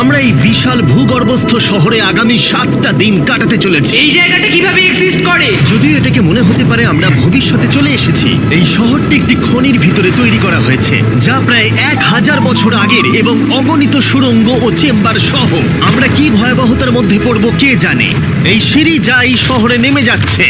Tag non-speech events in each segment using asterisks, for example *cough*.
আমরা এই বিশাল ভূগর্ভস্থ শহরে আগামী সাতটা দিন কাটাতে চলেছি। এই জায়গাটা কীভাবে এক্সিস্ট করে? যদিও এটাকে মনে হতে পারে আমরা ভবিষ্যতে চলে এসেছি এই শহরটি একটি খনির ভিতরে তৈরি করা হয়েছে যা প্রায় এক হাজার বছর আগের এবং অগণিত সুড়ঙ্গ ও চেম্বার সহ। আমরা কি ভয়াবহতার মধ্যে পড়ব কে জানে? এই সিঁড়ি যা এই শহরে নেমে যাচ্ছে।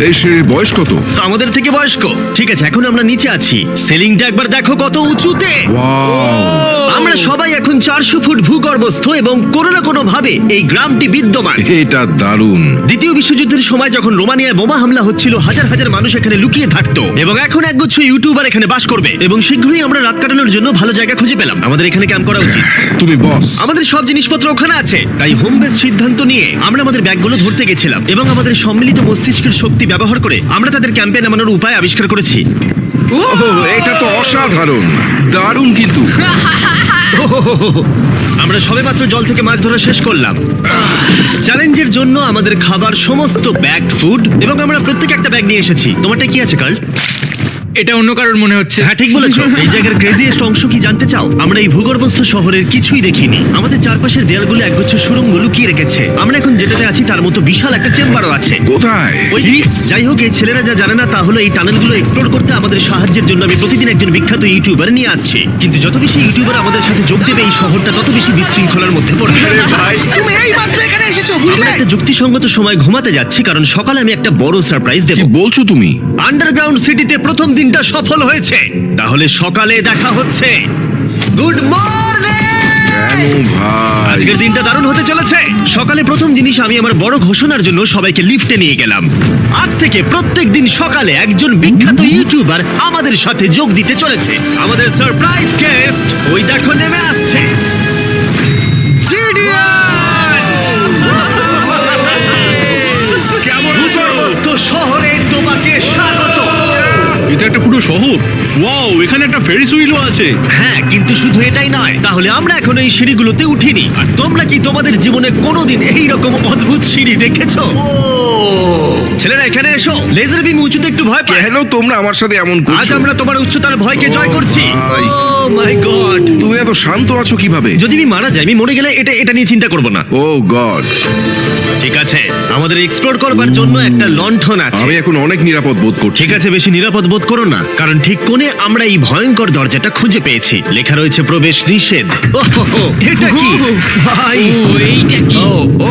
এই সিঁড়ির বয়স কত? আমাদের থেকে বয়স্ক। ঠিক আছে এখন আমরা নিচে আছি। সিলিংটা একবার দেখো কত উঁচুতে। ওয়াও। আমরা সবাই এখন চারশো ফুট ভূগর্ভস্থ এবং কোনো না কোনো ভাবে এই গ্রামটি বিদ্যমান। এটা দারুণ। দ্বিতীয় বিশ্বযুদ্ধের সময় যখন রোমানিয়ায় বোমা হামলা হচ্ছিল হাজার হাজার মানুষ এখানে লুকিয়ে থাকতো। এবং এখন একগুচ্ছ ইউটিউবার এখানে বাস করবে। এবং শীঘ্রই আমরা রাত কাটানোর জন্য ভালো জায়গা খুঁজে পেলাম। আমাদের এখানে ক্যাম্প করা উচিত। তুমি বস। আমাদের সব জিনিসপত্র ওখানে আছে। তাই হোম বেস সিদ্ধান্ত নিয়ে আমরা আমাদের ব্যাগগুলো ধরতে গেছিলাম। এবং আমাদের সম্মিলিত মস্তিষ্কের শক্তি ব্যবহার করে আমরা তাদের ক্যাম্পে নামানোর উপায় আবিষ্কার করেছি। ওহ, এটা তো অসাধারণ। দারুণ কিন্তু। *laughs* আমরা সবেমাত্র জল থেকে মাছ ধরা শেষ করলাম। চ্যালেঞ্জের জন্য আমাদের খাবার সমস্ত ব্যাগ ফুড এবং আমরা প্রত্যেকে একটা ব্যাগ নিয়ে এসেছি। তোমারটা কি আছে, কার্ল? এটা অন্য কারোর মনে হচ্ছে। হ্যাঁ ঠিক বলেছ। এই জায়গার ক্রেজিয়েস্ট অংশ কি জানতে চাও? আমরা এই ভূগর্ভস্থ শহরের কিছুই দেখিনি। আমাদের চারপাশের দেয়ালগুলো একগুচ্ছ সুড়ঙ্গ লুকিয়ে রেখেছে। আমরা এখন যেটাতে আছি তার মতো বিশাল একটা চেম্বারও আছে। কোথায়? ওই যাই হোক এই ছেলেরা যা জানে না তা হলো এই টানেলগুলো এক্সপ্লোর করতে আমাদের সাহায্যের জন্য আমি প্রতিদিন একজন বিখ্যাত ইউটিউবার নিয়ে আসছি। কিন্তু যত বেশি ইউটিউবার আমাদের সাথে যোগ দেবে এই শহরটা তত বেশি বিশৃঙ্খলার মধ্যে পড়বে। ভাই। তুমি এই মাত্র এখানে এসেছ বুঝলে? একটা যুক্তিসঙ্গত সময় ঘুমাতে যাচ্ছি কারণ সকালে আমি একটা বড় সারপ্রাইজ দেব। বলছো তুমি? আন্ডারগ্রাউন্ড সিটিতে প্রথম দিনটা সফল হয়েছে। তাহলে সকালে দেখা হচ্ছে। Good morning! ভাই? আজকের দিনটা দারুণ হতে চলেছে। সকালে প্রথম জিনিস আমি আমার বড় ঘোষণার জন্য সবাইকে লিফটে নিয়ে গেলাম। আজ থেকে প্রত্যেক দিন সকালে একজন বিখ্যাত ইউটিউবার আমাদের সাথে যোগ দিতে চলেছে। আমাদের সারপ্রাইজ গেস্ট ওই দেখো নেমে আসছে এটা একটা পুরো শহর। ওয়াও এখানে একটা ফেরিস হুইলও আছে। হ্যাঁ কিন্তু শুধু এটাই নয়। তাহলে আমরা এখন এই সিঁড়িগুলোতে উঠিনি। আর তোমরা কি তোমাদের জীবনে কোনোদিন এই রকম অদ্ভুত সিঁড়ি দেখেছ? ছেলেরা এখানে এসো। লেজার বিম উঁচুতে একটু ভয় পায়। কেন তোমরা আমার সাথে এমন আজ করছ আমরা তোমার উচ্চতার ভয়কে জয় করছি। ভাই। Oh my God. তুমি এত শান্ত আছো কীভাবে? যদি আমি মারা যাই আমি মরে গেলে এটা এটা নিয়ে চিন্তা করব না। Oh God. ঠিক আছে। আমাদের এক্সপ্লোর করবার জন্য একটা লণ্ঠন আছে। আমি এখন অনেক নিরাপদ বোধ করছি। ঠিক আছে বেশি নিরাপদ বোধ করো না কারণ ঠিক কোণে আমরা এই ভয়ঙ্কর দরজাটা খুঁজে পেয়েছি। লেখা রয়েছে প্রবেশ নিষেধ। ওহো, এটা কি? ভাই! ও, এইটা কি? ও ও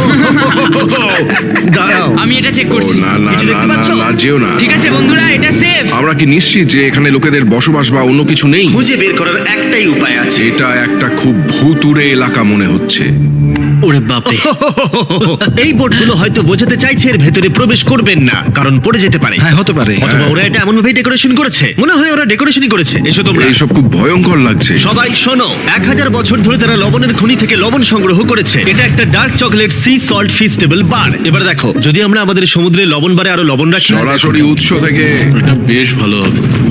দাঁড়াও। আমি এটা চেক ও করছি না না কিছু না দেখতে না পাচ্ছো? না যেও না। ঠিক আছে বন্ধুরা এটা সেফ আমরা কি নিশ্চিত যে এখানে লোকেদের বসবাস বা অন্য কিছু নেই? খুঁজে বের করার একটাই উপায় আছে। এটা একটা খুব ভুতুরে এলাকা মনে হচ্ছে। ওরে বাপরে। *laughs* এই বোর্ডগুলো হয়তো বোঝাতে চাইছে এর ভেতরে প্রবেশ করবেন না কারণ পড়ে যেতে পারে। হ্যাঁ হতে পারে। অথবা ওরা এটা এমন ভাবে ডেকোরেশন করেছে। মনে হয় ওরা ডেকোরেশনই করেছে। এসো তোমরা। এইসব খুব ভয়ঙ্কর লাগছে। সবাই শোনো এক হাজার বছর ধরে তারা লবণের খনি থেকে লবণ সংগ্রহ করেছে। এটা একটা dark chocolate sea salt feastable bar এবার দেখো যদি আমরা আমাদের সমুদ্রে লবণ বারে আরও লবণ রাখি সরাসরি উৎস থেকে। এটা বেশ ভালো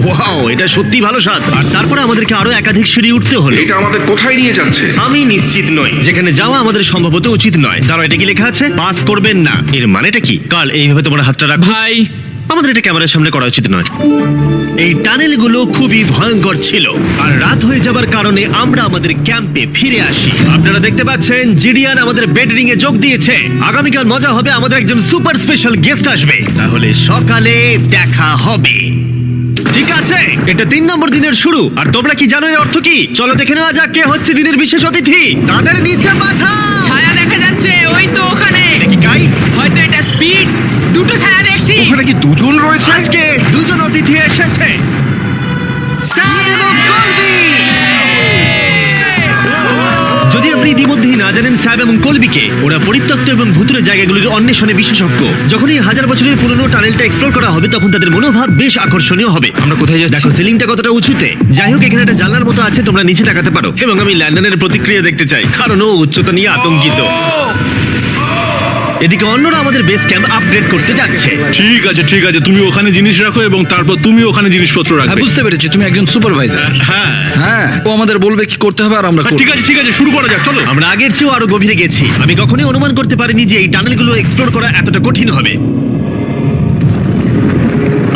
ওয়াও এটা সত্যি ভালো স্বাদ। আর তারপরে আমাদেরকে আরও একাধিক সিঁড়ি উঠতে হলো। এটা আমাদের কোথায় নিয়ে যাচ্ছে? আমি নিশ্চিত নই। যেখানে যাওয়া আমাদের সম্ভবত উচিত নয়। তারা এটা কি লেখা আছে? পাস করবেন না। এর মানেটা কি? কাল এইভাবে তোমার হাতটা রাখো। ভাই। আমাদের এটা ক্যামেরার সামনে করা উচিত নয়। এই টানেলগুলো খুবই ভয়ঙ্কর ছিল। আর রাত হয়ে যাবার কারণে আমরা আমাদের ক্যাম্পে ফিরে আসি। আপনারা দেখতে পাচ্ছেন জিডিয়ান আমাদের বেডরিং এ যোগ দিয়েছে। আগামীকাল মজা হবে আমাদের একজন সুপার স্পেশাল গেস্ট আসবে। তাহলে সকালে দেখা হবে। ঠিক আছে। এটা তিন নম্বর দিনের শুরু। আর তোমরা কি জানো এর অর্থ কি? চলো দেখে নেওয়া যাক কে হচ্ছে দিনের বিশেষ অতিথি। তাদের নিচে পাঠা। ছায়া দেখা যাচ্ছে ওই তো ওখানে। কি গাই হয়তো এটা স্পিড। দুটো ছায়া দেখছি। ওখানে কি দুজন রয়েছে? আজকে দুজন অতিথি এসেছে। না জানেন স্যাব এবং কলবিকে ওরা পরিত্যক্ত এবং ভুতুরে জায়গাগুলির অন্বেষণে বিশেষজ্ঞ। যখনই এই হাজার বছরের পুরনো টানেলটা এক্সপ্লোর করা হবে তখন তাদের মনোভাব বেশ আকর্ষণীয় হবে। আমরা কোথায় যাচ্ছি? দেখো সিলিংটা কতটা উঁচুতে। যাই হোক এখানে একটা জানলার মতো আছে তোমরা নিচে তাকাতে পারো। এবং আমি ল্যান্ডনের প্রতিক্রিয়া দেখতে চাই। কারণ ও উচ্চতা নিয়ে আতঙ্কিত। এদিকে অন্যরা আমাদের বেস ক্যাম্প আপগ্রেড করতে যাচ্ছে। ঠিক আছে ঠিক আছে তুমি ওখানে জিনিস রাখো এবং তারপর তুমি ওখানে জিনিসপত্র হ্যাঁ রাখবে। বুঝতে পেরেছি তুমি একজন সুপারভাইজার হ্যাঁ হ্যাঁ। ও আমাদের বলবে কি করতে হবে আর আমরা হ্যাঁ, করব। ঠিক আছে ঠিক আছে শুরু করা যাক চলো। আমরা আগের চেয়েও আরও গভীরে গেছি। আমি কখনোই অনুমান করতে পারিনি যে এই টানেলগুলো এক্সপ্লোর করা এতটা কঠিন হবে।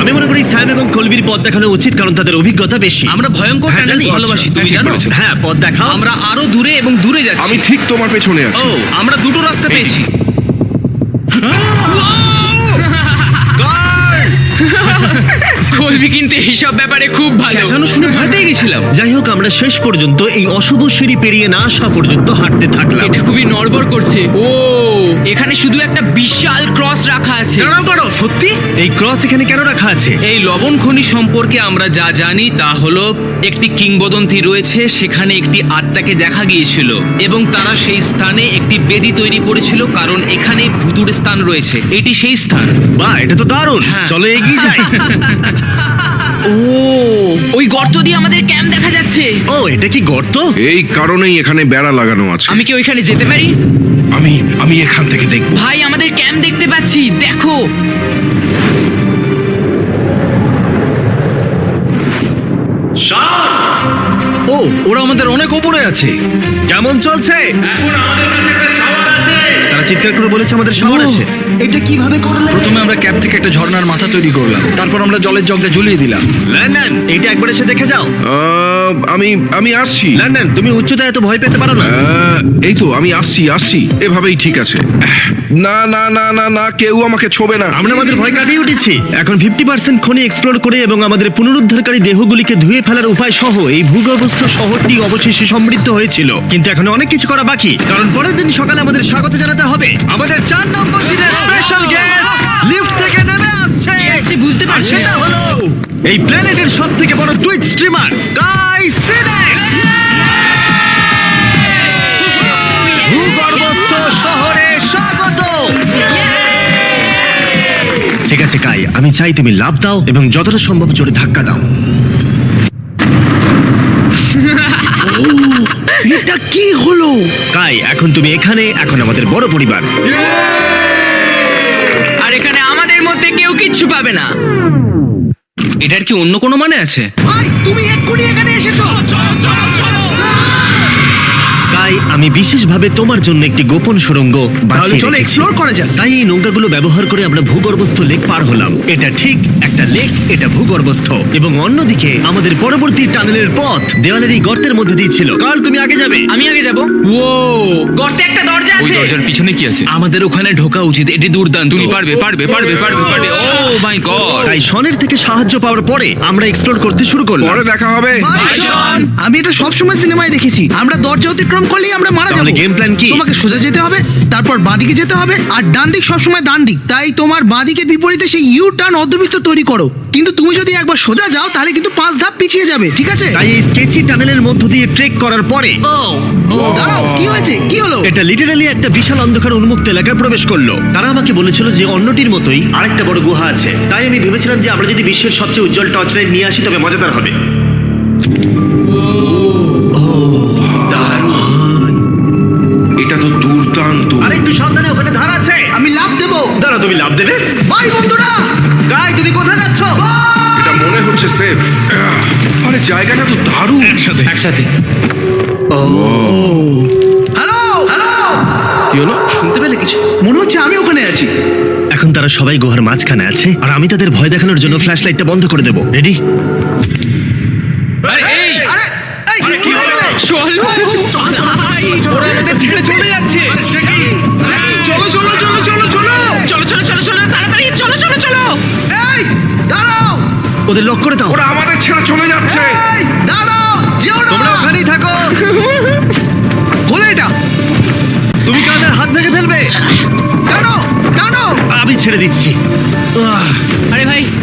আমি মনে করি স্যাম এবং কলবির পথ দেখানো উচিত কারণ তাদের অভিজ্ঞতা বেশি। আমরা ভয়ঙ্কর হ্যাঁ, টানেল জানি। ভালোবাসি তুমি হ্যাঁ, জানো? হ্যাঁ পথ দেখাও। আমরা আরও দূরে এবং দূরে যাচ্ছি। আমি ঠিক তোমার পেছনে আছি। ও আমরা দুটো রাস্তা পেয়েছি। 음! 와우! *laughs* 걸! *laughs* কলবি কিন্তু এইসব ব্যাপারে খুব ভালো। চেঁচানো শুনে ভয় পেয়ে গেছিলাম। যাই হোক আমরা শেষ পর্যন্ত এই অশুভ সিঁড়ি পেরিয়ে না আসা পর্যন্ত হাঁটতে থাকলাম। এটা খুবই নড়বড় করছে। ও এখানে শুধু একটা বিশাল ক্রস রাখা আছে। দাঁড়াও দাঁড়াও সত্যি? এই ক্রস এখানে কেন রাখা আছে? এই লবণ খনি সম্পর্কে আমরা যা জানি তা হলো একটি কিংবদন্তি রয়েছে সেখানে একটি আত্মাকে দেখা গিয়েছিল। এবং তারা সেই স্থানে একটি বেদি তৈরি করেছিল কারণ এখানে ভুতুর স্থান রয়েছে। এটি সেই স্থান। বাহ এটা তো দারুণ। হ্যাঁ। চলো এগিয়ে যাই। *laughs* ও ওই গর্ত দিয়ে আমাদের ক্যাম্প দেখা যাচ্ছে। ও এটা কি গর্ত? এই কারণেই এখানে বেড়া লাগানো আছে। আমি কি ওইখানে যেতে পারি? আমি আমি এখান থেকে দেখব। ভাই আমাদের ক্যাম্প দেখতে পাচ্ছি দেখো। ও ওরা আমাদের অনেক ওপরে আছে। কেমন চলছে? তারা চিৎকার করে বলেছে আমাদের শহর আছে। এটা কীভাবে করলে? প্রথমে আমরা ক্যাপ থেকে একটা ঝর্ণার মাথা তৈরি করলাম। তারপর আমরা জলের জগটা ঝুলিয়ে দিলাম। লন্ডন এইটা একবার এসে দেখে যাও। আহ, আমি আমি আসছি। লন্ডন তুমি উচ্চতায় এত ভয় পেতে পারো না। আহ, এই তো আমি আসছি আসছি। এভাবেই ঠিক আছে। আহ, না না না না না কেউ আমাকে ছোবে না। আমরা আমাদের ভয় কাটিয়ে উঠেছি। এখন ফিফটি পার্সেন্ট খনি এক্সপ্লোর করে এবং আমাদের পুনরুদ্ধারকারী দেহগুলিকে ধুয়ে ফেলার উপায় সহ এই ভূগর্ভস্থ শহরটি অবশেষে সমৃদ্ধ হয়েছিল। কিন্তু এখন অনেক কিছু করা বাকি। কারণ পরের দিন সকালে আমাদের স্বাগত জানাতে হবে। আমাদের চার নম্বর দিনের স্পেশাল গেস্ট লিফট থেকে নেমে আসছে। বুঝতে পারছি। সেটা হলো এই প্ল্যানেটের সব থেকে বড় Twitch streamer Kai Cenat Kai আমি চাই তুমি লাভ দাও এবং যতটা সম্ভব জোরে ধাক্কা দাও। *laughs* এটা কি হলো? কাই এখন তুমি এখানে এখন আমাদের বড় পরিবার। আর এখানে আমাদের মধ্যে কেউ কিচ্ছু পাবে না। এটার কি অন্য কোনো মানে আছে? তুমি এক্ষুনি এখানে এসেছ। কাই আমি বিশেষভাবে তোমার জন্য একটি গোপন সুড়ঙ্গ বাছিয়ে চলো রেখেছি। এক্সপ্লোর করা যাক। তাই এই নৌকাগুলো ব্যবহার করে আমরা ভূগর্ভস্থ লেক পার হলাম। এটা ঠিক একটা লেক এটা ভূগর্ভস্থ। এবং অন্যদিকে আমাদের পরবর্তী টানেলের পথ দেওয়ালের এই গর্তের মধ্যে দিয়ে ছিল। কাল তুমি আগে যাবে। আমি আগে যাব? ও গর্তে একটা দরজা আছে। পিছনে কি আছে? আমাদের ওখানে ঢোকা উচিত এটি দুর্দান্ত। তুমি পারবে পারবে পারবে পারবে পারবে। ও মাই গড তাই শনের থেকে সাহায্য পাওয়ার পরে আমরা এক্সপ্লোর করতে শুরু করলাম। পরে দেখা হবে। আমি এটা সবসময় সিনেমায় দেখেছি। আমরা দরজা অতিক্রম করলেই আমরা মারা তাহলে যাব। game plan কি? তোমাকে সোজা যেতে হবে তারপর বাঁদিকে যেতে হবে আর ডান দিক সবসময় ডান দিক। তাই তোমার বাঁদিকের বিপরীতে সেই ইউ টার্ন অর্ধবৃত্ত তৈরি করো। কিন্তু তুমি যদি একবার সোজা যাও তাহলে কিন্তু পাঁচ ধাপ পিছিয়ে যাবে ঠিক আছে? তাই এই স্কেচি টানেলের মধ্য দিয়ে ট্রেক করার পরে দাঁড়াও কি হয়েছে? কি হলো? এটা লিটারালি একটা বিশাল অন্ধকার উন্মুক্ত এলাকায় প্রবেশ করল। তারা আমাকে বলেছিল যে অন্যটির মতোই আরেকটা বড় গুহা আছে। তাই আমি ভেবেছিলাম যে আমরা যদি বিশ্বের সবচেয়ে উজ্জ্বল টর্চ লাইট নিয়ে আসি তবে মজাদার হবে। দাঁড়া তুমি লাভ দেবে বাই বন্ধুরা গাই তুমি কোথায় যাচ্ছ এটা মনে হচ্ছে সেফ আরে জায়গাটা তো দারুণ একসাথে একসাথে হ্যালো হ্যালো কি হলো শুনতে পেলে কিছু মনে হচ্ছে আমি ওখানে আছি এখন তারা সবাই গুহার মাঝখানে আছে আর আমি তাদের ভয় দেখানোর জন্য ফ্ল্যাশ লাইটটা বন্ধ করে দেবো রেডি আরে এই আরে কি হলো চলো ওরা আমাদের ছেড়ে চলে যাচ্ছে ওদের লক করে দাও। ওরা আমাদের ছেড়ে চলে যাচ্ছে। দাঁড়াও যেও না। তোমরা ওখানেই থাকো। *laughs* খোলে এটা। তুমি কাদের হাত ভেঙে ফেলবে? দাঁড়াও দাঁড়াও। আমি ছেড়ে দিচ্ছি। আহ,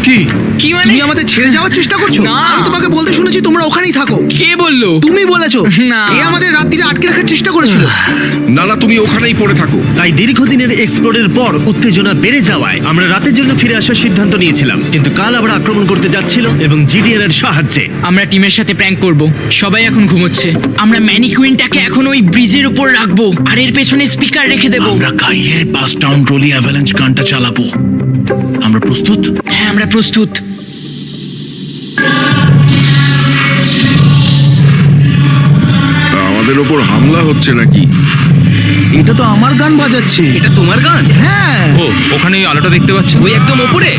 কি? কি মানে? তুমি আমাদের ছেড়ে যাওয়ার চেষ্টা করছ? না। আমি তোমাকে বলতে শুনেছি তোমরা ওখানেই থাকো। কে বলল? তুমি বলেছ না। এ আমাদের রাত্রিরে আটকে রাখার চেষ্টা করেছিল। *sighs* না না তুমি ওখানেই পড়ে থাকো। তাই দীর্ঘদিনের এক্সপ্লোরের পর উত্তেজনা বেড়ে যাওয়ায় আমরা রাতের জন্য ফিরে আসার সিদ্ধান্ত নিয়েছিলাম। কিন্তু কাল আবার আক্রমণ করতে যাচ্ছিল এবং জিডিএন এর সাহায্যে। আমরা টিমের সাথে প্র্যাঙ্ক করব। সবাই এখন ঘুমোচ্ছে। আমরা ম্যানিকুইনটাকে এখন ওই ব্রিজের উপর রাখব। আর এর পেছনে স্পিকার রেখে দেবো। আমরা কাইয়ের পাস টাউন রোলি অ্যাভালাঞ্চ গানটা চালাবো। আমরা প্রস্তুত? হ্যাঁ আমরা প্রস্তুত। আমাদের ওপর হামলা হচ্ছে নাকি? এটা তো আমার গান বাজাচ্ছে। এটা তোমার গান? হ্যাঁ। ও ওখানে ওই আলোটা দেখতে পাচ্ছ? ওই একদম ওপরে?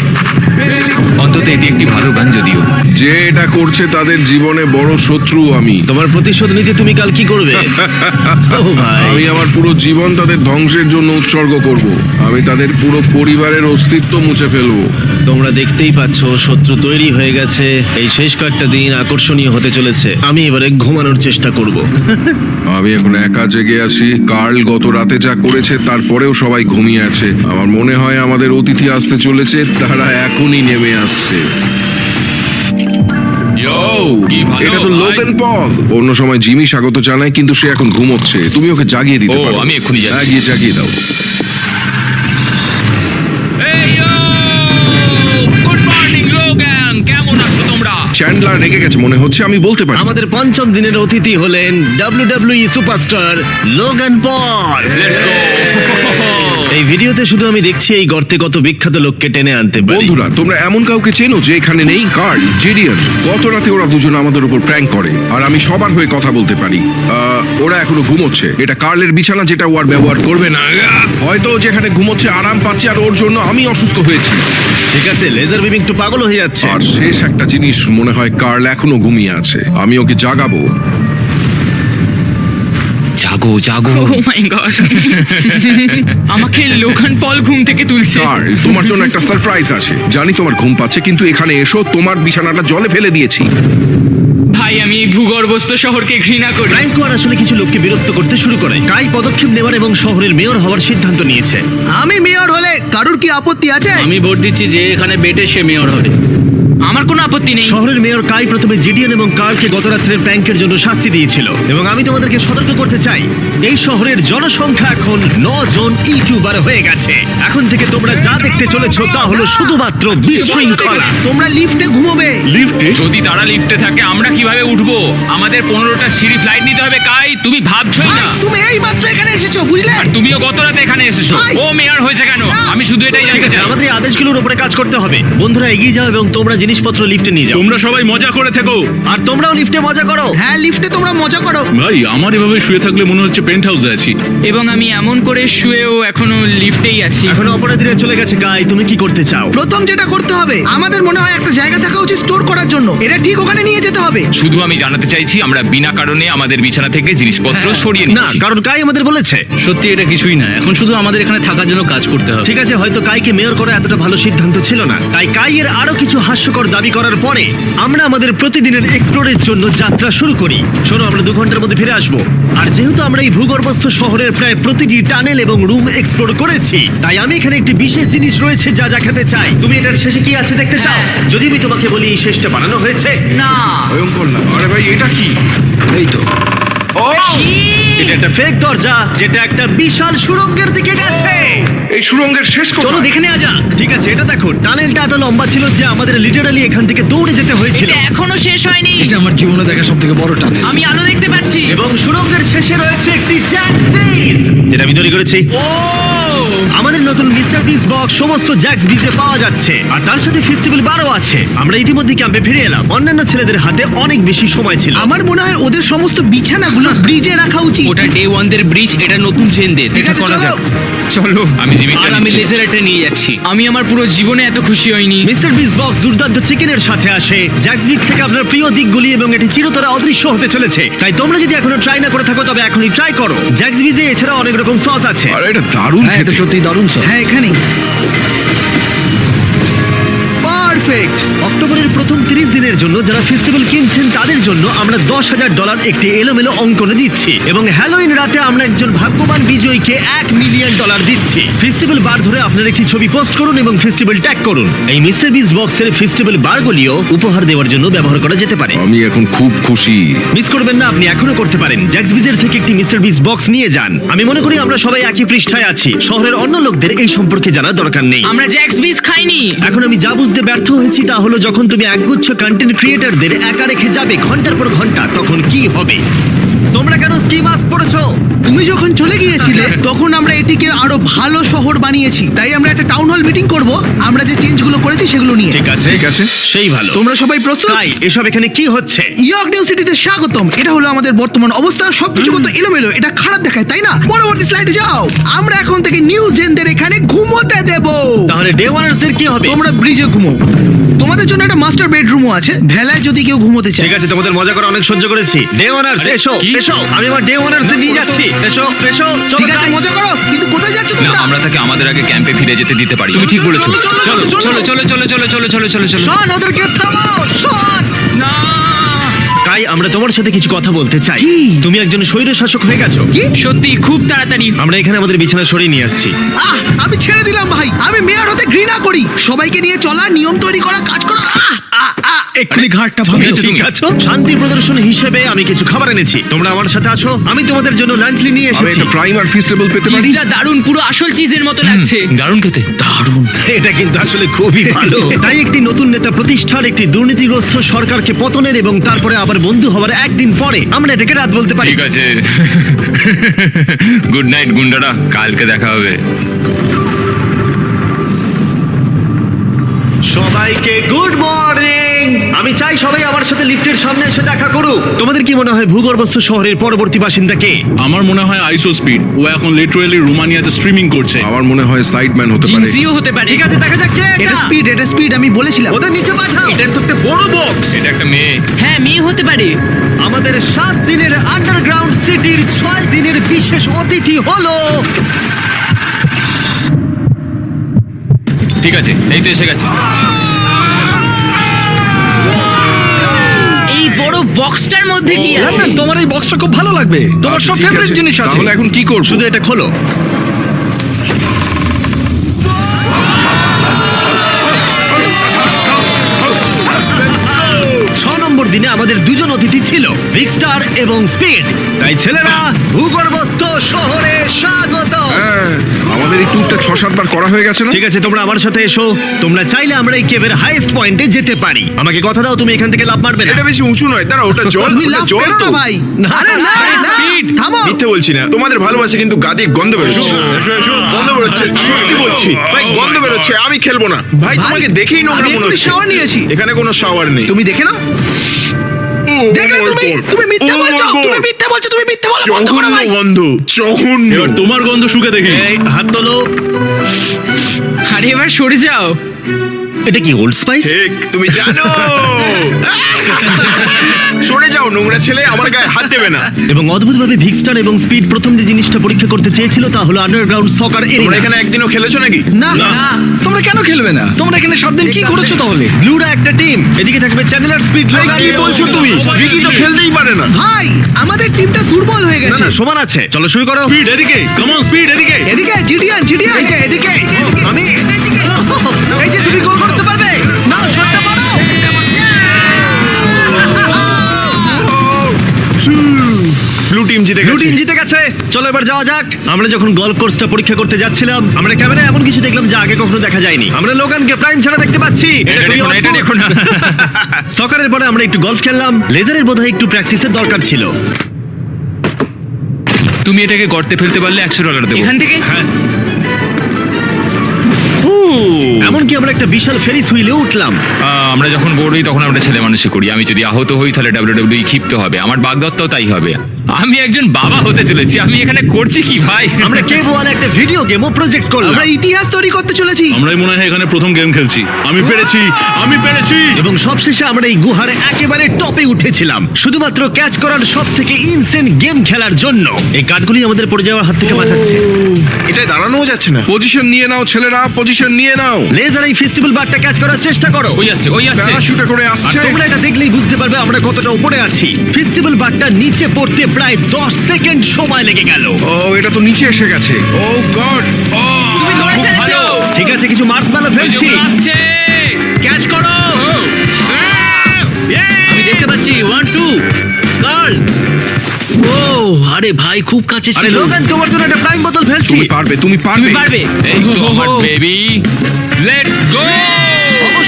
অন্তত এটি একটি ভালো গান যদিও। যে এটা করছে তাদের জীবনে বড় শত্রু আমি। তোমার প্রতিশোধ নিতে তুমি কাল কি করবে? *laughs* ও ভাই। আমি আমার পুরো জীবন তাদের ধ্বংসের জন্য উৎসর্গ করব। আমি তাদের পুরো পরিবারের অস্তিত্ব মুছে ফেলব। তোমরা দেখতেই পাচ্ছ শত্রু তৈরি হয়ে গেছে। এই শেষ কয়েকটা দিন আকর্ষণীয় হতে চলেছে। আমি এবারে ঘুমানোর চেষ্টা করব। *laughs* আমি এখন একা জেগে আছি। কার্ল গত রাতে যা করেছে তারপরেও সবাই ঘুমিয়ে আছে। আমার মনে হয় আমাদের অতিথি আসতে চলেছে তারা এখনই নেমে আসছে। এটা তো লোকেন পল অন্য সময় জিমি স্বাগত জানায় কিন্তু সে এখন ঘুমোচ্ছে। তুমি ওকে জাগিয়ে দিতে পারো। আমি এক্ষুনি। হ্যাঁ, জাগিয়ে দাও। চ্যান্ডলার রেগে গেছে মনে হচ্ছে আমি বলতে পারি। আমাদের পঞ্চম দিনের অতিথি হলেন ডাব্লিউডাব্লিউই সুপারস্টার লোগান পল এই ভিডিওতে শুধু আমি দেখছি এই গর্তে কত বিখ্যাত লোককে টেনে আনতে পারি। বন্ধুরা তোমরা এমন কাউকে চেনো যে এখানে নেই কার্ল জেডিয়ান গত রাতে ওরা দুজন আমাদের উপর প্র্যাঙ্ক করে আর আমি সবার হয়ে কথা বলতে পারি। আহ, ওরা এখনও ঘুমোচ্ছে। এটা কার্লের বিছানা যেটা ও আর ব্যবহার করবে না। হয়তো ও যেখানে ঘুমোচ্ছে আরাম পাচ্ছে আর ওর জন্য আমি অসুস্থ হয়েছি। ঠিক আছে লেজার বিম একটু পাগল হয়ে যাচ্ছে। আর শেষ একটা জিনিস মনে হয় কার্ল এখনও ঘুমিয়ে আছে। আমি ওকে জাগাবো। জাগো জাগো ও মাই গড আমাকে লোখান পল ঘুম থেকে তুলছে। কার্ল তোমার জন্য একটা সারপ্রাইজ আছে। জানি তোমার ঘুম পাচ্ছে কিন্তু এখানে এসো তোমার বিছানাটা জলে ফেলে দিয়েছি। ভাই আমি এই ভূগর্ভস্থ শহরকে ঘৃণা করি। ফ্র্যাঙ্কো আর আসলে কিছু লোককে বিরক্ত করতে শুরু করে। কাই পদক্ষেপ নেওয়ার এবং শহরের মেয়র হওয়ার সিদ্ধান্ত নিয়েছে। আমি মেয়র হলে কারুর কি আপত্তি আছে? আমি ভোট দিচ্ছি যে এখানে বেটে সে মেয়র হবে। আমার কোনো আপত্তি নেই। শহরের মেয়র কাই প্রথমে জিডিএন এবং কার্লকে গত রাত্রের প্র্যাঙ্কের জন্য শাস্তি দিয়েছিল। এবং আমি তোমাদেরকে সতর্ক করতে চাই এই শহরের জনসংখ্যা এখন ন জন ইউটিউবার হয়ে গেছে। এখন থেকে তোমরা যা দেখতে চলেছো তা হলো শুধুমাত্র বিশৃঙ্খলা। তোমরা লিফটে ঘুমোবে। যদি তারা লিফটে থাকে আমরা কীভাবে উঠবো? আমাদের পনেরোটা সিঁড়ি ফ্লাইট নিতে হবে কাই তুমি ভাবছোই না। তুমি এই মাত্র এখানে এসেছ বুঝলে? আর তুমিও গত রাতে এখানে এসেছ। ও মেয়র হয়েছে কেন? আমি শুধু এটাই জানতে চাই। আমাদের এই আদেশগুলোর উপরে কাজ করতে হবে। বন্ধুরা এগিয়ে যাও এবং তোমরা জিনিসপত্র লিফটে নিয়ে যাও। তোমরা সবাই মজা করে থেকো। আর তোমরাও লিফটে মজা করো। হ্যাঁ লিফটে তোমরা মজা করো। ভাই আমার এভাবে শুয়ে থাকলে মনে হচ্ছে পেন্ট হাউসে আছি। এবং আমি এমন করে শুয়েও এখনও লিফটেই আছি। এখন অপরাধীরা চলে গেছে কাই তুমি কি করতে চাও? প্রথম যেটা করতে হবে আমাদের মনে হয় একটা জায়গা থাকা উচিত স্টোর করার জন্য। এটা ঠিক ওখানে নিয়ে যেতে হবে। শুধু আমি জানাতে চাইছি আমরা বিনা কারণে আমাদের বিছানা থেকে জিনিসপত্র সরিয়ে না নিচ্ছি কারণ কাই আমাদের বলেছে। সত্যি এটা কিছুই না এখন শুধু আমাদের এখানে থাকার জন্য কাজ করতে হবে। ঠিক আছে হয়তো কাইকে মেয়র করা এতটা ভালো সিদ্ধান্ত ছিল না। তাই কাইয়ের আরও কিছু হাস্যকর দাবি করার পরে আমরা আমাদের প্রতিদিনের এক্সপ্লোরের জন্য যাত্রা শুরু করি। শোনো আমরা দু ঘণ্টার মধ্যে ফিরে আসব। আর যেহেতু আমরা এই ভূগর্ভস্থ শহরের প্রায় প্রতিটি টানেল এবং রুম এক্সপ্লোর করেছি তাই আমি এখানে একটি বিশেষ জিনিস রয়েছে যা দেখাতে চাই। তুমি এটার শেষে কি আছে দেখতে চাও? যদি আমি তোমাকে বলি এই শেষটা বানানো হয়েছে? না। ভয়ঙ্কর না। আরে ভাই এটা কি? এই তো। এটা একটা ফেক দরজা যেটা একটা বিশাল সুড়ঙ্গের দিকে গেছে। এই সুরঙ্গের শেষ চলো দেখে নেওয়া যাক। ঠিক আছে এটা দেখো টানেলটা এত লম্বা ছিল যে আমাদের লিটারালি এখান থেকে দৌড়ে যেতে হয়েছিল। এটা এখনও শেষ হয়নি। আমার জীবনে দেখা সব থেকে বড় টানেল। আমি আলো দেখতে পাচ্ছি। এবং সুরঙ্গের শেষে রয়েছে একটি জ্যাক যেটা আমি তৈরি করেছি। ও! আমাদের নতুন মিস্টার বিস বক্স সমস্ত জ্যাক্স বিজে পাওয়া যাচ্ছে। আর তার সাথে ফেস্টিভ্যাল বারও আছে। আমরা ইতিমধ্যে ক্যাম্পে ফিরে এলাম। অন্যান্য ছেলেদের হাতে অনেক বেশি সময় ছিল। আমার মনে হয় ওদের সমস্ত বিছানাগুলো ব্রিজে রাখা উচিত ওটা ডে ওয়ান দের ব্রিজ এটা নতুন চেনদের ঠিক আছে চলো। চলো। আমি জিমি আর আমি লেজার এটা নিয়ে যাচ্ছি। আমি আমার পুরো জীবনে এত খুশি হইনি। মিস্টার বিস বক্স দুর্দান্ত চিকেনের সাথে আসে। জ্যাক্স বিস থেকে আপনার প্রিয় দিকগুলি এবং এটি চিরতরে অদৃশ্য হতে চলেছে। তাই তোমরা যদি এখনও ট্রাই না করে থাকো তবে এখনই ট্রাই করো। জ্যাক্স বিজে এছাড়া অনেক রকম সস আছে। আরে এটা দারুণ হ্যাঁ এটা খেতে। সত্যি দারুণ স্যার হ্যাঁ এখানে পারফেক্ট অক্টোবরের প্রথম 30 দিনের জন্য যারা ফেস্টিভ্যাল কিনছেন তাদের জন্য আমরা দশ হাজার ডলার একটি এলোমেলো অঙ্কনে দিচ্ছি। এবং হ্যালোইন রাতে আমরা একজন ভাগ্যবান বিজয়ীকে এক মিলিয়ন ডলার দিচ্ছি। ফেস্টিভ্যাল বার ধরে আপনার একটি ছবি পোস্ট করুন এবং ফেস্টিভ্যাল ট্যাগ করুন। এই মিস্টার বিস বক্সের ফেস্টিভ্যাল বারগুলিও উপহার দেওয়ার জন্য ব্যবহার করা যেতে পারে। আমি এখন খুব খুশি। মিস করবেন না আপনি এখনও করতে পারেন। জ্যাক্স বিজের থেকে একটি মিস্টার বিস বক্স নিয়ে যান। আমি মনে করি আমরা সবাই একই পৃষ্ঠায় আছি। শহরের অন্য লোকদের এই সম্পর্কে জানার দরকার নেই। আমরা জ্যাক্স বিস খাইনি। এখন আমি যা বুঝতে ব্যর্থ হয়েছি তা হলো যখন তুমি একগুচ্ছ কন্টেন্ট ক্রিয়েটারদের একা রেখে যাবে ঘণ্টার পর ঘণ্টা, তখন কি হবে? তোমরা কেন স্কি মাস্ক পরেছো? তুমি যখন চলে গিয়েছিলে *laughs* তখন আমরা এটিকে আরও ভালো শহর বানিয়েছি। তাই আমরা একটা টাউন হল মিটিং করব আমরা যে চেঞ্জগুলো করেছি সেগুলো নিয়ে। ঠিক আছে। ঠিক আছে। সেই ভালো। তোমরা সবাই প্রস্তুত? তাই এসব এখানে কি হচ্ছে? ইয়র্ক নিউ সিটিতে স্বাগতম। এটা হলো আমাদের বর্তমান অবস্থা। সবকিছু কত এলোমেলো। এটা খারাপ দেখায় তাই না? পরবর্তী স্লাইডে যাও। আমরা এখন থেকে নিউ জেনদের এখানে ঘুমোতে দেব। তাহলে ডে ওয়ানার্সদের কি হবে? তোমরা ব্রিজে ঘুমো। তোমাদের জন্য একটা মাস্টার বেডরুমও আছে। ভেলায় যদি কেউ ঘুমোতে চায়। ঠিক আছে তোমাদের মজা করে অনেক সহ্য করেছি। ডে ওয়ানার্স এসো এসো আমি আমার ডে ওয়ানার্সদের নিয়ে যাচ্ছি। এসো এসো চলো ঠিক আছে মজা করো কিন্তু কোথায় যাচ্ছ না তোমরা? আমরা তাকে আমাদের আগে ক্যাম্পে ফিরে যেতে দিতে পারি। তুমি ঠিক বলেছ। চলো চলো চলো। চলো চলো চলো চলো চলো চলো। শোন ওদেরকে থামাও শোন। না। আমরা তোমার সাথে কিছু কথা বলতে চাই। তুমি একজন স্বৈর শাসক হয়ে গেছো। সত্যি খুব তাড়াতাড়ি। আমরা এখানে আমাদের বিছানা সরিয়ে নিয়ে আসছি। আহ আমি ছেড়ে দিলাম ভাই। আমি মেয়র হতে ঘৃণা করি। সবাইকে নিয়ে চলা নিয়ম তৈরি করা কাজ করা আহ, এক্ষুনি ঘাটটা ভাঙে আছো ঠিক? আছো শান্তি প্রদর্শন হিসেবে আমি কিছু খাবার এনেছি। তোমরা আমার সাথে আসো আমি তোমাদের জন্য লাঞ্চ নিয়ে আমি এসেছি। একটা প্রাইম আর ফিস্টেবল পেতে পারি? চিজটা দারুণ পুরো আসল চিজের মতো লাগছে। দারুণ খেতে। এটা কিন্তু আসলে খুবই ভালো। *laughs* তাই একটি নতুন নেতা প্রতিষ্ঠার একটি দুর্নীতিগ্রস্ত সরকারকে পতনের এবং তারপরে আবার বন্ধু হওয়ার একদিন পরে আমরা এটাকে রাত বলতে পারি। ঠিক আছে। *laughs* গুড নাইট গুন্ডারা। কালকে দেখা হবে। সবাইকে গুড মর্নিং। আমি চাই সবাই আমার সাথে লিফটের সামনে এসে দেখা করুক। তোমাদের কি মনে হয় ভূগর্ভস্থ শহরের পরবর্তী বাসিন্দা কে? আমার মনে হয় আইসো স্পিড। ও এখন লিটারালি রোমানিয়াতে স্ট্রিমিং করছে। আমার মনে হয় সাইডম্যান হতে পারে। জিনসিও হতে পারে। ঠিক আছে দেখা যাক কে এটা। এটা স্পিড এটা স্পিড আমি বলেছিলাম। ওদের নিচে পাঠাও। এটা তো একটা বড় বক্স এটা একটা মেয়ে। হ্যাঁ মেয়ে হতে পারে। আমাদের সাত দিনের আন্ডারগ্রাউন্ড সিটির ছয় দিনের বিশেষ অতিথি হলো ঠিক আছে এই তো এসে গেছে। এই বড় বক্সটার মধ্যে কি আছে? লন্ডন, তোমার এই বক্সটা খুব ভালো লাগবে। তোমার আচ্ছা, সব ঠিক ফেভারিট আছে। জিনিস আছে। তাহলে এখন কি করব? শুধু এটা খোলো। ছ নম্বর দিনে আমাদের দুজন অতিথি ছিল বিগ স্টার এবং স্পিড তাই ছেলেরা ভূগর্ভস্থ শহরে ট্যুরটা ছ সাতবার করা হয়ে গেছে না? ঠিক আছে তোমরা আমার সাথে এসো। তোমরা চাইলে আমরা এই কেভের হাইয়েস্ট পয়েন্টে যেতে পারি। আমাকে কথা দাও তুমি এখান থেকে লাভ মারবে না। এটা বেশি উঁচু নয় দাঁড়া ওটা জল তুমি ওটা জল পেরো তো। না ভাই আরে না না। থামো। মিথ্যে বলছি না তোমাদের ভালোবাসে কিন্তু গাদি গন্ধ বেরোচ্ছে। গন্ধ বেরোচ্ছে সত্যি বলছি। ভাই গন্ধ বেরোচ্ছে আমি খেলব না। ভাই ভাই, তোমাকে দেখেই নোংরা আমি মনে এক্ষুনি হচ্ছে। shower নিয়েছি। এখানে কোনো শাওয়ার নেই। তুমি দেখে নাও। দেখলে তুমি তুমি মিথ্যা বলছো তুমি মিথ্যা বলছো তুমি মিথ্যা বলো বন্ধ করো ভাই। গন্ধ জঘন্য। এবার তোমার গন্ধ শুকে দেখি। এই হাত তোলো। আরে এবার সরে যাও। এটা কি ওল্ড স্পাইস ঠিক। তুমি জানো। *laughs* সরে নোংরা ছেলে আমার গায়ে হাত দেবে না। এবং অদ্ভুতভাবে ভিক্সটার এবং স্পিড প্রথম যে জিনিসটা পরীক্ষা করতে চেয়েছিল তা হলো আন্ডারগ্রাউন্ড সকার তোমরা এরিয়া এখানে একদিনও খেলেছো নাকি? না। না। তোমরা কেন খেলবে না? তোমরা এখানে সাত দিন কি করেছ তাহলে? ব্লুরা একটা টিম এদিকে থাকবে চ্যানেলার স্পিড ভাই, কি বলছো তুমি? ভিকি তো খেলতেই পারে না। ভাই আমাদের টিমটা দুর্বল হয়ে না গেছে। না সমান আছে। চলো শুরু করো। স্পিড এদিকে। কাম অন স্পিড এদিকে। এদিকে জিডিয়ান জিডিয়ান যে এদিকে। আমি এই যে তুমি গোল জিতে ব্লু টিম জিতে গেছে। চলো এবার যাওয়া যাক। আমরা যখন গলফ কোর্সটা পরীক্ষা করতে যাচ্ছিলাম আমরা ক্যামেরায় এমন কিছু দেখলাম যা আগে কখনো দেখা যায়নি। আমরা লোকানকে প্রাইম ছাড়া দেখতে পাচ্ছি। সকারের *laughs* পরে আমরা একটু গলফ খেললাম। লেজারের বোধহয় একটু প্র্যাকটিসের দরকার ছিল। তুমি এটাকে গর্তে ফেলতে পারলে একশো ডলার দেবো। এখান থেকে? হ্যাঁ। এমনকি আমরা একটা বিশাল ফেরিস হুইলে উঠলাম। আহ, আমরা যখন বোর হই তখন আমরা ছেলে মানুষই করি। আমি যদি আহত হই তাহলে ডাব্লিউডাব্লিউ ক্ষিপ্ত হবে। আমার বাগদত্তাও তাই হবে। আমি একজন বাবা হতে চলেছি আমি এখানে করছি কি ভাই? আমরা কেভ ওয়ালে একটা ভিডিও গেমও প্রজেক্ট করলাম। আমরা ইতিহাস তৈরি করতে চলেছি। আমরাই মনে হয় এখানে প্রথম গেম খেলছি। আমি পেরেছি আমি পেরেছি! এবং সবশেষে আমরা এই গুহার একেবারে টপে উঠেছিলাম। শুধুমাত্র ক্যাচ করার সব থেকে ইনসেন গেম খেলার জন্য। এই কাঠগুলি আমাদের পড়ে যাওয়ার হাত থেকে বাঁচাচ্ছে। এটা দাঁড়ানো যাচ্ছে না। পজিশন নিয়ে নাও ছেলেরা পজিশন নিয়ে নাও। লেজার এই ফেস্টিভ্যাল বারটা ক্যাচ করার চেষ্টা করো। ওই আসছে ওই আসছে। প্যারাশুটে করে আসছে। তোমরা এটা দেখলেই বুঝতে পারবে আমরা কতটা উপরে আছি। ফেস্টিভ্যাল বারটা নিচে পড়তে প্রায় 10 সেকেন্ড সময় লেগে গেল। ও এটা তো নিচে এসে গেছে। Oh God oh. তুমি ধরে খুব ফেলেছো। ঠিক আছে কিছু মার্স মালা ফেলছি। আসছে। ক্যাচ করো। আমি দেখতে পাচ্ছি ওয়ান টু গার্ল ও আরে ভাই খুব কাছে আরে ছিল। লোগান তোমার জন্য একটা প্রাইম বোতল ফেলছি। তুমি পারবে তুমি পারবে। তুমি পারবে। এই তো আমার বেবি লেটস গো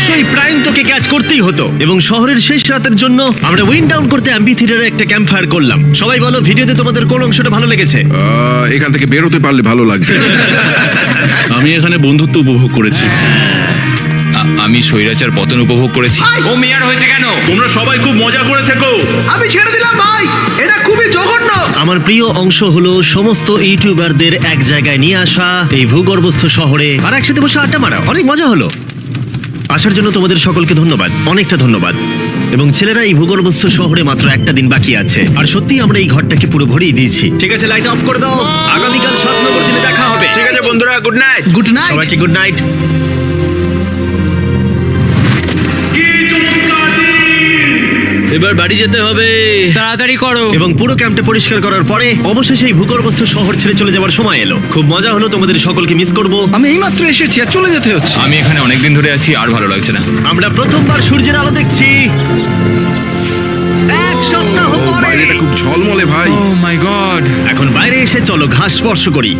অবশ্যই অবশ্যই প্রাইম তোকে ক্যাচ করতেই হতো। এবং শহরের শেষ রাতের জন্য আমরা উইন্ড ডাউন করতে অ্যাম্পি থিয়েটারে একটা ক্যাম্প ফায়ার করলাম। সবাই বলো ভিডিওতে তোমাদের কোন অংশটা ভালো লেগেছে? আহ, এখান থেকে বেরোতে পারলে ভালো লাগবে। আমি এখানে বন্ধুত্ব উপভোগ করেছি। আমি স্বৈরাচার পতন উপভোগ করেছি। ও মেয়ার হয়েছে কেন? তোমরা সবাই খুব মজা করে থেকো। আমি ছেড়ে দিলাম ভাই! এটা খুবই জঘন্য! আমার প্রিয় অংশ হলো সমস্ত ইউটিউবারদের এক জায়গায় নিয়ে আসা এই ভূগর্ভস্থ শহরে। আর একসাথে বসে আড্ডা মারা অনেক মজা হলো। আসার জন্য তোমাদের সকলকে ধন্যবাদ অনেকটা ধন্যবাদ। এবং ছেলেরা এই ভূগর্ভস্থ শহরে মাত্র একটা দিন বাকি আছে। আর সত্যি আমরা এই ঘরটাকে পুরো ভরিয়ে দিয়েছি। ঠিক আছে লাইট অফ করে দাও। আগামীকাল সাত নম্বর দিনে দেখা হবে। ঠিক আছে বন্ধুরা গুড নাইট গুড নাইট সবাইকে গুড নাইট এবার বাড়ি যেতে হবে। তাড়াতাড়ি করো। এবং পুরো ক্যাম্পটা পরিষ্কার করার পরে অবশেষে এই ভূগর্ভস্থ শহর ছেড়ে চলে যাওয়ার সময় এলো। খুব মজা হলো তোমাদের সকলকে মিস করব। আমি এইমাত্র এসেছি আর চলে যেতে হচ্ছে। আমি এখানে অনেকদিন ধরে আছি আর ভালো লাগছে না। আমরা প্রথমবার সূর্যের আলো দেখছি। এক সপ্তাহ পরে। বাইরেটা খুব ঝলমলে ভাই। Oh my God. এখন বাইরে এসে চলো ঘাস স্পর্শ করি।